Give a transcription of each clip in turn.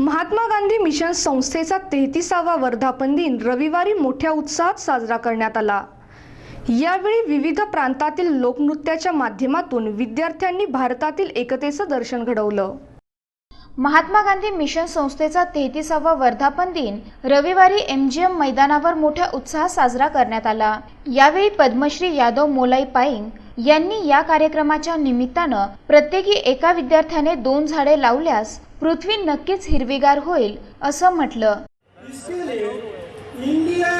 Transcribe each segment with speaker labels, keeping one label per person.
Speaker 1: Mahatma Gandhi mission संस्थेचा तेहतीसावा वर्धापन दिन रविवारी मोठ्या उत्साहात साजरा करण्यात आला. यावेळी विविध प्रांतातील लोकनृत्याच्या माध्यमातून विद्यार्थ्यांनी भारतातील एकतेचं दर्शन घडवलं.
Speaker 2: महात्मा गांधी मिशन संस्थेचा तेहतीसावा वर्धापन दिन रविवारी एम जी एम मैदानावर मोठ्या उत्साहात साजरा करण्यात आला. यावेळी पद्मश्री यादव मोलाई पाईंग यांनी या कार्यक्रमाच्या निमित्तानं प्रत्येकी एका विद्यार्थ्याने दोन झाडे लावल्यास पृथ्वी नक्कीच हिरवीगार होईल असं म्हटलं.
Speaker 3: इंडिया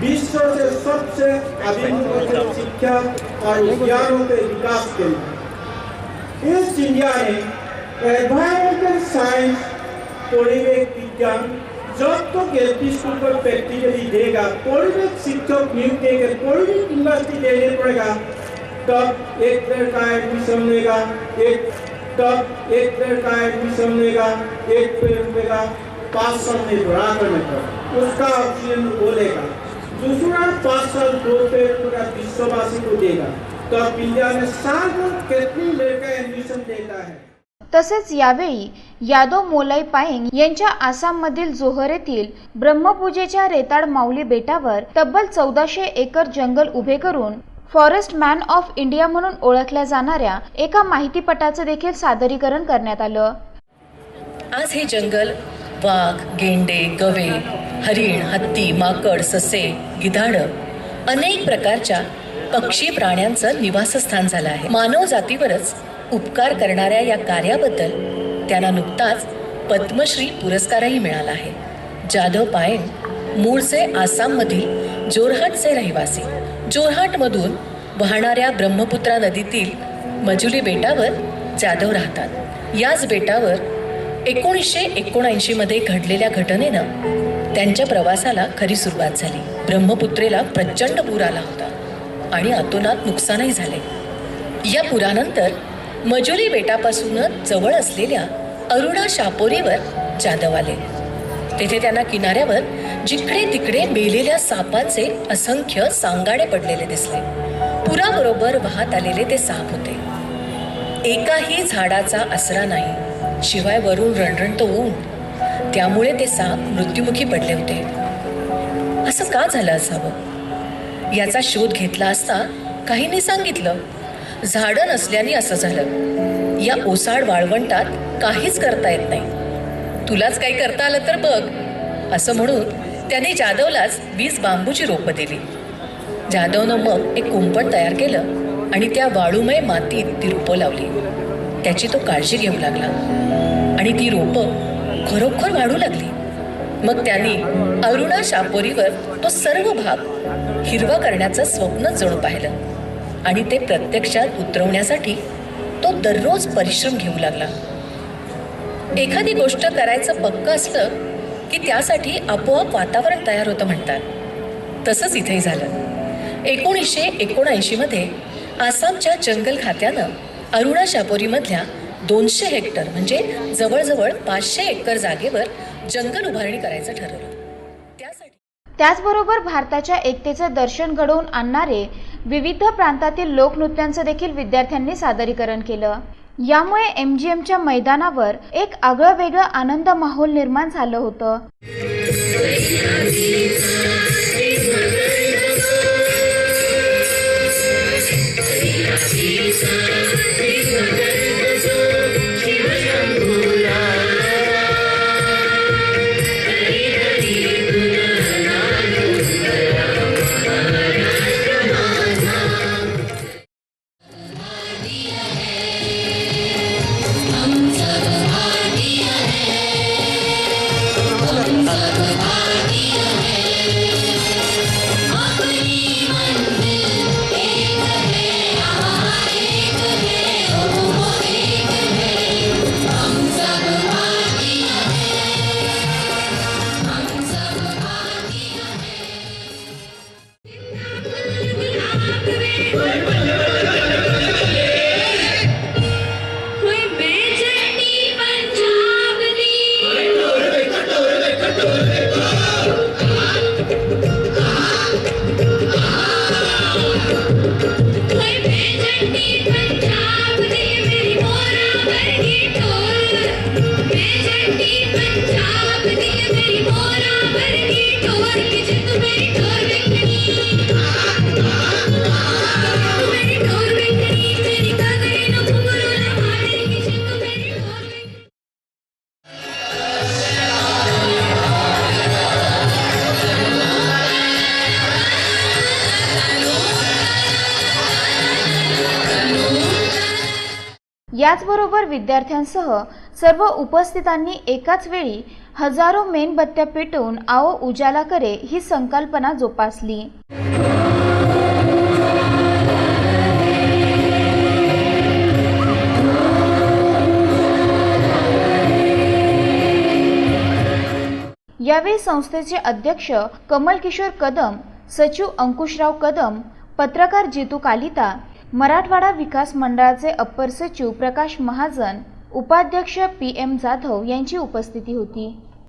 Speaker 3: विश्व से सबसे अभिनव शिक्षा और विज्ञानों के विकास के लिए। इस इंडिया ने साइंस पर प्रैक्टिकली देगा। शिक्षक नियुक्त देगा यूनिवर्सिटी देने पड़ेगा। तब एक पेड़ का एडमिशन लेगा एक तब एक पेड़ का एडमिशन लेगा एक पेड़ लेगा पाँच साल में बढ़ा करने पर उसका ऑक्सीजन बोलेगा दूसरा पाँच साल दो पेड़ पूरा विश्ववासी को देगा। तब इंडिया में साल भर कितनी लड़का एडमिशन देता है?
Speaker 2: तसेच यावेळी यादव मोलाई पायेंग यांच्या आसाममधील जोहर येथील ब्रह्मपूजेच्या रेताड माऊली बेटावर तब्बल चौदाशे एकर जंगल उभे करून फॉरेस्ट मॅन ऑफ इंडिया म्हणून ओळखल्या जाणाऱ्या एका माहितीपटाचं देखील सादरीकरण करण्यात आलं.
Speaker 4: आज हे जंगल वाघ गेंडे गवे हरिण हत्ती माकड ससे गिधाडं अनेक प्रकारच्या पक्षी प्राण्यांचं निवासस्थान झालं आहे. मानव जातीवरच उपकार करणाऱ्या या कार्याबद्दल त्यांना नुकताच पद्मश्री पुरस्कारही मिळाला आहे. जाधव पायन मूळचे आसाममधील जोरहाटचे रहिवासी. जोरहाटमधून वाहणाऱ्या ब्रह्मपुत्रा नदीतील मजुली बेटावर जाधव राहतात. याच बेटावर एकोणीसशे एकोणऐंशीमध्ये घडलेल्या घटनेनं त्यांच्या प्रवासाला खरी सुरुवात झाली. ब्रह्मपुत्रेला प्रचंड पूर आला होता आणि अतोनात नुकसानही झाले. या पुरानंतर मजुली बेटापासूनच जवळ असलेल्या अरुणा शापोरीवर जाधव आले. तेथे त्यांना किनाऱ्यावर जिकडे तिकडे मेलेल्या सापांचे असंख्य सांगाडे पडलेले दिसले. पुराबरोबर वाहत आलेले ते साप होते. एकाही झाडाचा आसरा नाही शिवाय वरून रणरणतो ऊन. त्यामुळे ते साप मृत्युमुखी पडले होते. असं का झालं असावं? याचा शोध घेतला असता काहींनी सांगितलं झाडं नसल्याने असं झालं. या ओसाड वाळवंटात काहीच करता येत नाही. तुलाच काही करता आलं तर बघ असं म्हणून त्याने जाधवलाच वीस बांबूची रोपं दिली. जाधवनं मग एक कुंपण तयार केलं आणि त्या वाळूमय मातीत ती रोपं लावली. त्याची तो काळजी घेऊ लागला. आणि ती रोपं खरोखर वाढू लागली. मग त्यांनी अरुणा शापोरीवर तो सर्व भाग हिरवा करण्याचं स्वप्न जणू पाहिलं. आणि ते प्रत्यक्षात उतरवण्यासाठी तो दररोज परिश्रम घेऊ लागला. एखादी गोष्ट करायचं पक्क असलं की त्यासाठी आपोआप वातावरण तयार होतं म्हणतात. तसंच इथेही झालं. एकोणीसशे एकोणऐंशीमध्ये आसामच्या जंगल खात्यानं अरुणा शापोरीमधल्या दोनशे हेक्टर म्हणजे जवळजवळ पाचशे एकर जागेवर जंगल उभारणी करायचं ठरवलं.
Speaker 2: त्याचबरोबर भारताच्या एकतेचं दर्शन घडवून आणणारे विविध प्रांतातील लोकनृत्यांचं देखील विद्यार्थ्यांनी सादरीकरण केलं. यामुळे एम जी एमच्या मैदानावर एक आगळं वेगळं आनंद माहोल निर्माण झालं होतं. याचबरोबर विद्यार्थ्यांसह सर्व उपस्थितांनी एकाच वेळी हजारो मेणबत्त्या पेटवून आओ उजाला करे ही संकल्पना जोपासली. यावेळी संस्थेचे अध्यक्ष कमल किशोर कदम सचिव अंकुशराव कदम पत्रकार जितू कालिता मराठवाडा विकास मंडळाचे अप्पर सचिव प्रकाश महाजन उपाध्यक्ष पी एम जाधव यांची उपस्थिती होती.